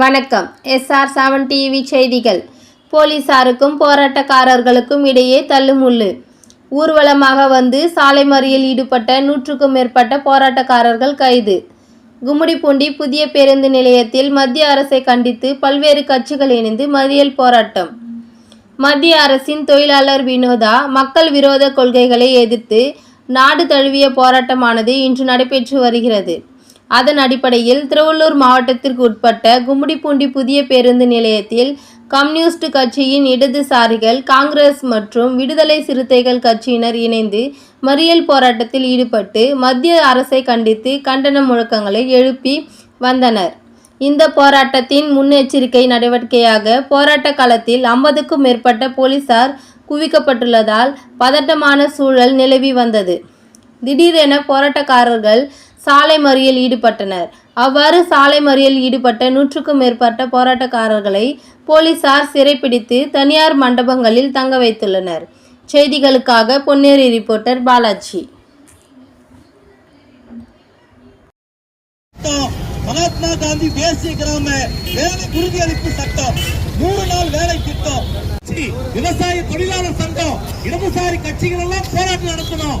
வணக்கம். SR seven TV செய்திகள். போலீசாருக்கும் போராட்டக்காரர்களுக்கும் இடையே தள்ளுமுள்ளு. ஊர்வலமாக வந்து சாலை மறியல் ஈடுபட்ட நூற்றுக்கும் மேற்பட்ட போராட்டக்காரர்கள் கைது. கும்மிடிப்பூண்டி புதிய பேருந்து நிலையத்தில் மத்திய அரசை கண்டித்து பல்வேறு கட்சிகள் இணைந்து மறியல் போராட்டம். மத்திய அரசின் தொழிலாளர் வினோதா மக்கள் விரோத கொள்கைகளை எதிர்த்து நாடு தழுவிய போராட்டமானது இன்று நடைபெற்று வருகிறது. அதன் அடிப்படையில் திருவள்ளூர் மாவட்டத்திற்கு உட்பட்ட கும்மிடிப்பூண்டி புதிய பேருந்து நிலையத்தில் கம்யூனிஸ்ட் கட்சியின் இடதுசாரிகள் காங்கிரஸ் மற்றும் விடுதலை சிறுத்தைகள் கட்சியினர் இணைந்து மறியல் போராட்டத்தில் ஈடுபட்டு மத்திய அரசை கண்டித்து கண்டன முழக்கங்களை எழுப்பி வந்தனர். இந்த போராட்டத்தின் முன்னெச்சரிக்கை நடவடிக்கையாக போராட்ட களத்தில் ஐம்பதுக்கும் மேற்பட்ட போலீசார் குவிக்கப்பட்டுள்ளதால் பதட்டமான சூழல் நிலவி வந்தது. திடீரென போராட்டக்காரர்கள் சாலை மறியல் ஈடுபட்டனர். அவ்வாறு சாலை மறியல் ஈடுபட்ட நூற்றுக்கும் மேற்பட்ட போராட்டக்காரர்களை போலீசார் சிறைப்பிடித்து தனியார் மண்டபங்களில் தங்க வைத்துள்ளனர். செய்திகளுக்காக பொன்னேரி ரிப்போர்ட்டர் பாலாஜி. மகாத்மா காந்தி தேசிய கிராம வேலை உறுதியளிப்பு சட்டம். நூறு நாள் வேலை திட்டம். விவசாய தொழிலாளர் சங்கம் இடதுசாரி கட்சிகள் எல்லாம் போராட்டம் நடத்தணும்.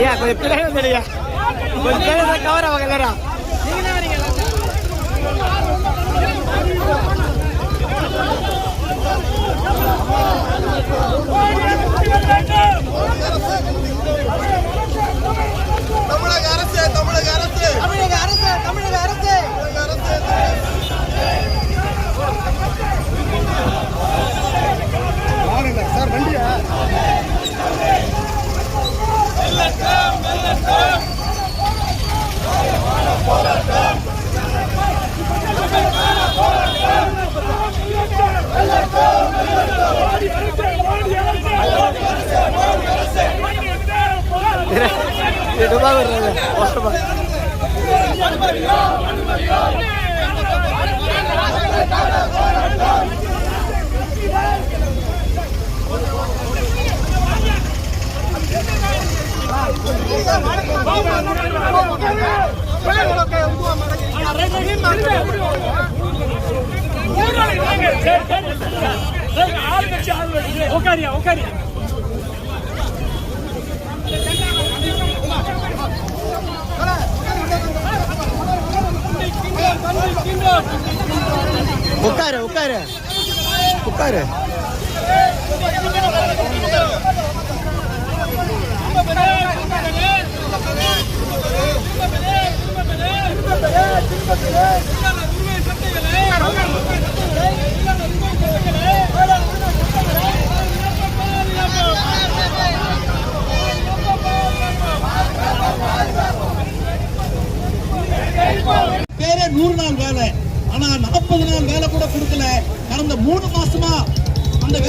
Ya, cualquiera es una ya. Cualquiera saca ahora para que டுபா விடுறது ஓட்டமா உட்காரியா உட்காரியா உட்காரு உட்காரு. உட்காரு. வாங்கினா வேலை கூட கொடுக்கல. கடந்த மூணு மாசமா அந்த வேலை